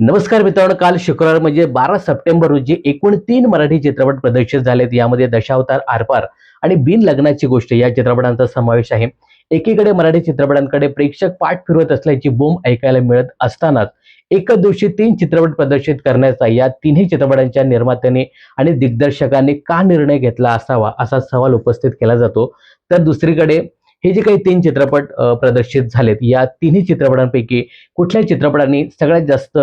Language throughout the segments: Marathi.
नमस्कार मित्रांनो काल शुक्रवार म्हणजे बारा सप्टेंबर रोजी एकूण तीन मराठी चित्रपट प्रदर्शित झालेत. यामध्ये दशावतार आरपार आणि बिन लग्नाची गोष्ट या चित्रपटांचा समावेश आहे. एकीकडे मराठी चित्रपटांकडे प्रेक्षक पाठ फिरवत असल्याची बोंब ऐकायला मिळत असतानाच एकच दिवशी तीन चित्रपट प्रदर्शित करण्याचा या तिन्ही चित्रपटांच्या निर्मात्यांनी आणि दिग्दर्शकांनी का निर्णय घेतला असावा असा सवाल उपस्थित केला जातो. तर दुसरीकडे हे जे काही तीन चित्रपट प्रदर्शित झालेत या तिन्ही चित्रपटांपैकी कुठल्या चित्रपटांनी सगळ्यात जास्त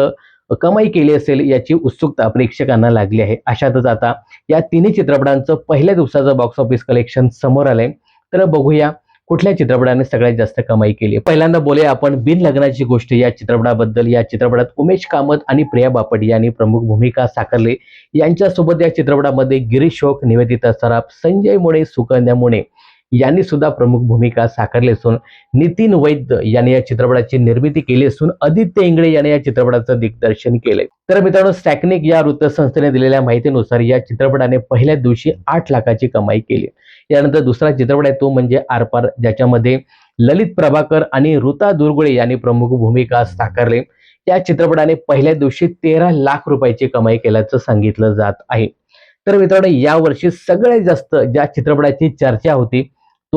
कमाई केली असेल याची उत्सुकता प्रेक्षकांना लागली आहे. अशातच आता या तिन्ही चित्रपटांचं पहिल्या दिवसाचं बॉक्स ऑफिस कलेक्शन समोर आलंय. तर बघूया कुठल्या चित्रपटाने सगळ्यात जास्त कमाई केली पहिल्यांदा बोलूया आपण बिन लग्नाची गोष्ट या चित्रपटाबद्दल. या चित्रपटात उमेश कामत आणि प्रिया बापट यांनी प्रमुख भूमिका साकारली. यांच्यासोबत या चित्रपटामध्ये गिरीश शोक निवेदिता सराफ संजय मुळे सुकन्या मुळे यांनी सुद्धा प्रमुख भूमिका साकारली असून नितीन वैद्य यांनी या चित्रपटाची निर्मिती केली असून आदित्य इंगळे यांनी या चित्रपटाचं दिग्दर्शन केलंय. तर मित्रांनो स्टॅकनिक या वृत्तसंस्थेने दिलेल्या माहितीनुसार या चित्रपटाने पहिल्या दिवशी आठ लाखाची कमाई केली. यानंतर दुसरा चित्रपट आहे तो म्हणजे आरपार ज्याच्यामध्ये ललित प्रभाकर आणि ऋता दुर्गुळे यांनी प्रमुख भूमिका साकारले. या चित्रपटाने पहिल्या दिवशी तेरा लाख रुपयाची कमाई केल्याचं सांगितलं जात आहे. तर मित्रांनो यावर्षी सगळ्यात जास्त ज्या चित्रपटाची चर्चा होती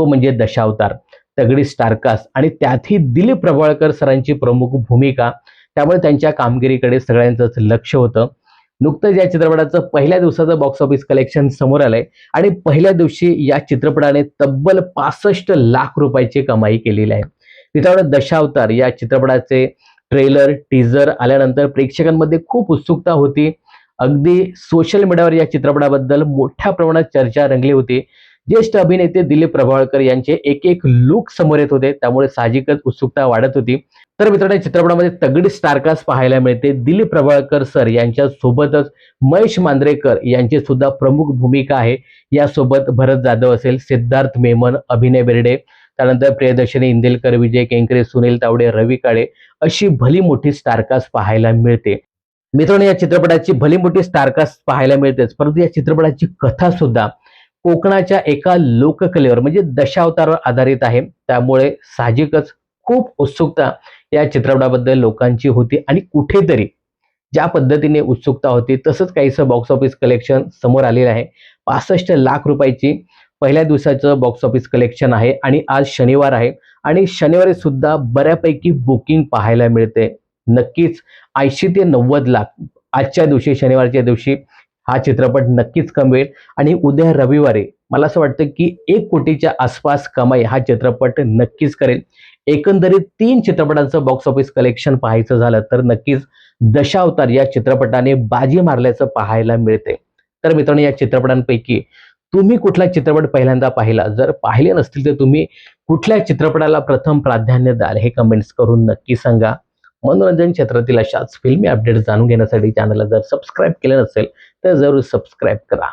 तो म्हणजे दशावतार तगडी स्टारकास्ट आणि त्यातही दिलीप प्रभाळकर सरांची प्रमुख भूमिका. त्यामुळे त्यांच्या कामगिरीकडे सगळ्यांचंच लक्ष होतं. नुकतंच या चित्रपटाचं पहिल्या दिवसाचं बॉक्स ऑफिस कलेक्शन समोर आलंय आणि पहिल्या दिवशी या चित्रपटाने तब्बल पासष्ट लाख रुपयाची कमाई केलेली आहे. मित्रांनो दशावतार या चित्रपटाचे ट्रेलर टीजर आल्यानंतर प्रेक्षकांमध्ये खूप उत्सुकता होती. अगदी सोशल मीडियावर या चित्रपटाबद्दल मोठ्या प्रमाणात चर्चा रंगली होती. ज्येष्ठ अभिनेते दिलीप प्रभावळकर यांचे एक एक लुक समोर येत होते. त्यामुळे साहजिकच उत्सुकता वाढत होती. तर मित्रांनो या चित्रपटामध्ये तगडी स्टारकास्ट पाहायला मिळते. दिलीप प्रभावळकर सर यांच्या सोबतच महेश मांद्रेकर यांची सुद्धा प्रमुख भूमिका आहे. यासोबत भरत जाधव असेल सिद्धार्थ मेमन अभिनय बेर्डे त्यानंतर प्रियदर्शनी इंदेलकर विजय केंकरे सुनील तावडे रवी काळे अशी भली मोठी स्टारकास्ट पाहायला मिळते. मित्रांनो या चित्रपटाची भली मोठी स्टारकास्ट पाहायला मिळतेच. परंतु या चित्रपटाची कथा सुद्धा कोकणाच्या एका लोककलेवर म्हणजे दशावतारावर आधारित आहे. त्यामुळे साहजिकच खूप उत्सुकता या चित्रपटाबद्दल लोकांची होती आणि कुठेतरी ज्या पद्धतीने उत्सुकता होती तसंच काहीसं बॉक्स ऑफिस कलेक्शन समोर आलेलं आहे. पासष्ट लाख रुपयाची पहिल्या दिवसाचं बॉक्स ऑफिस कलेक्शन आहे आणि आज शनिवार आहे आणि शनिवारी सुद्धा बऱ्यापैकी बुकिंग पाहायला मिळते. नक्कीच ऐंशी ते नव्वद लाख आजच्या दिवशी शनिवारच्या दिवशी हा चित्रपट नक्कीच कमवेल. आणि उद्या रविवारी मला असं वाटतं की एक कोटीच्या आसपास कमाई हा चित्रपट नक्कीच करेल. एकंदरीत तीन चित्रपटांचं बॉक्स ऑफिस कलेक्शन पाहायचं झालं तर नक्कीच दशावतार या चित्रपटाने बाजी मारल्याचं पाहायला मिळते. तर मित्रांनो या चित्रपटांपैकी तुम्ही कुठला चित्रपट पहिल्यांदा पाहिला? जर पाहिले नसतील तर तुम्ही कुठल्या चित्रपटाला प्रथम प्राधान्य द्याल हे कमेंट्स करून नक्की सांगा. मनोरंजन क्षेत्रातील अशाच फिल्मी अपडेट्स जाणून घेण्यासाठी चॅनलला जर सबस्क्राईब केलं नसेल तर जरूर सबस्क्राईब करा.